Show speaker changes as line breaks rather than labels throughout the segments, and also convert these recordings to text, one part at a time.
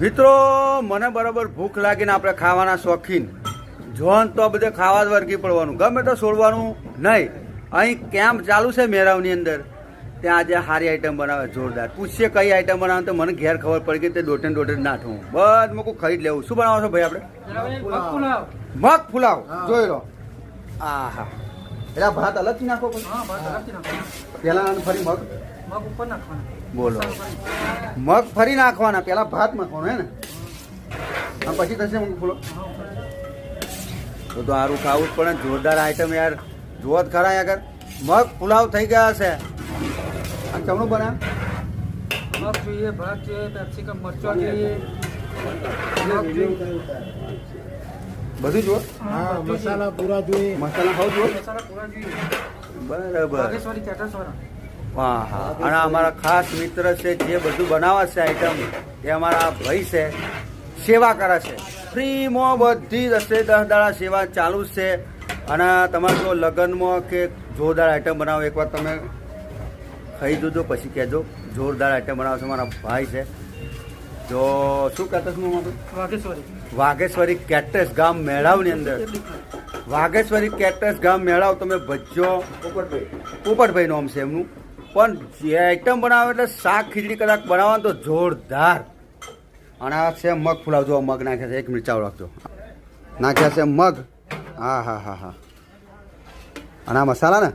મિત્રો મને બરાબર ભૂખ લાગીને આપણે ખાવાના શોખીન. જોન તો બધે ખાવા જ વર્ગી પડવાનું. ગમે તો છોડવાનું નહીં. અહીં કેમ્પ ચાલુ છે મેરાવની અંદર. ત્યાં આજે સારી આઈટમ બનાવે જોરદાર. પૂછીએ કઈ આઈટમ બનાવે તો મને ઘેર ખબર પડી ગઈ તે દોટે ને દોટે નાઠું બસ મૂકું ખરીદ લેવું. શું બનાવો છો ભાઈ આપણે? મગ ફુલાવ જોઈ લો. આ હા એટલે ભાત અલગથી નાખો. પેલા ફરી મગ. બોલો. મગ ફરી નાખવાના પેલા ભાત નાખવાનો હે ને? પછી થશે મગ ફૂલો તો તો સારું ખાવું જ પડે જોરદાર આઈટમ યાર. જુઓ જ ખરા યાર મગ પુલાવ થઈ ગયા હશે. અને ચમણું બના
મગ જોઈએ ભાત જોઈએ કેપ્સિકમ મરચો જોઈએ. મગ જોઈએ.
બધું જુઓ.
હા મસાલા પૂરા જોઈએ.
મસાલા ખાવ જુઓ.
મસાલા પૂરા જોઈએ.
બરાબર.
કેટર્સવાળા
હા હા અને અમારા ખાસ મિત્ર છે જે બધું બનાવશે છે આઈટમ એ અમારા ભાઈ છે સેવા કરે છે. ફ્રીમાં બધી દસે દસ દાડા સેવા ચાલુ જ છે. અને તમારે જો લગ્નમાં કે જોરદાર આઈટમ બનાવો એકવાર તમે ખાઈ જોજો પછી કહેજો. જોરદાર આઈટમ બનાવો છો મારા ભાઈ છે. જો શું કહેતો છું હું
વાઘેશ્વરી.
વાઘેશ્વરી કેટસ ગામ મેળાવની અંદર. વાઘેશ્વરી કેટસ ગામ મેળાવ તમે ભજ્જો પોપટભાઈ નામ છે એમનું. પણ જે આઈટમ બનાવે એટલે શાક ખીચડી કદાચ બનાવવાનું તો જોરદાર. અને આ છે મગ ફુલાવ જો મગ નાખ્યા છે. એક મિનિટ ચાલુ રાખજો. નાખ્યા છે મગ. હા હા હા હા. અને આ મસાલા ને?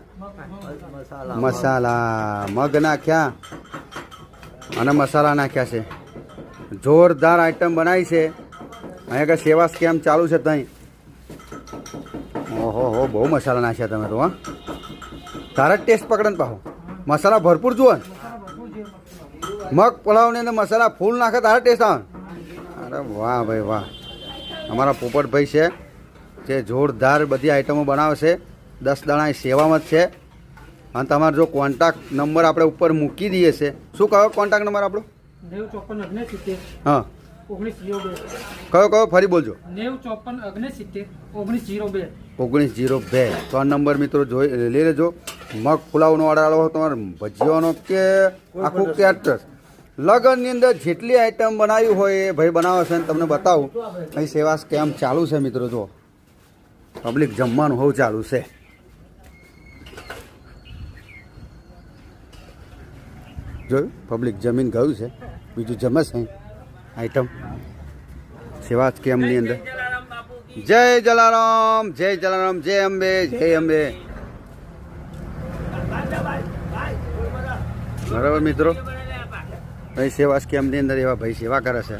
મસાલા. મગ નાખ્યા. અને મસાલા નાખ્યા છે. જોરદાર આઈટમ બનાવી છે. અહીંયા કે સેવા સ્કેમ ચાલુ છે ત્યાં ઓહો હો બહુ મસાલા નાખ્યા તમે તો હા. તારા ટેસ્ટ પકડે ને પાહો મસાલા ભરપૂર જુઓ ને. મગ પુલાવની અંદર મસાલા ફૂલ નાખે તારે ટેસ્ટ આવે. અરે વાહ ભાઈ વાહ. અમારા પોપટભાઈ છે જે જોરદાર બધી આઈટમો બનાવે છે. દસ દાણા એ સેવામાં જ છે. અને તમારો જો કોન્ટેક્ટ નંબર આપણે ઉપર મૂકી દઈએ છે. શું કહો કોન્ટેક્ટ નંબર આપણો? હા.
ઓગણીસ જીરો બે.
કયો કયો? ફરી બોલજો.
નેવું ચોપન અગ્ને ઓગણીસ જીરો બે.
ઓગણીસ જીરો બે. તો આ નંબર મિત્રો જોઈ લઈ લેજો. મગ પુલાવનો ઓર્ડર આલો તમારે. ભજીયાનો કે આખું કેટર લગનની અંદર જેટલી આઈટમ બનાવી હોય એ ભાઈ બનાવે છે ને તમને બતાવું. અહીં સેવા સ્કેમ ચાલુ છે મિત્રો જો પબ્લિક જમવાનું હોવું ચાલુ છે. જોયું? પબ્લિક જમીન ગયું છે. બીજું જમે છે અહીં. આઈટમ. સેવા સ્કેમની અંદર. જય જલારામ જય જલારામ, જય અંબે જય અંબે. બરાબર મિત્રો? ભાઈ સેવા સ્કેમની અંદર એવા ભાઈ સેવા કરે છે.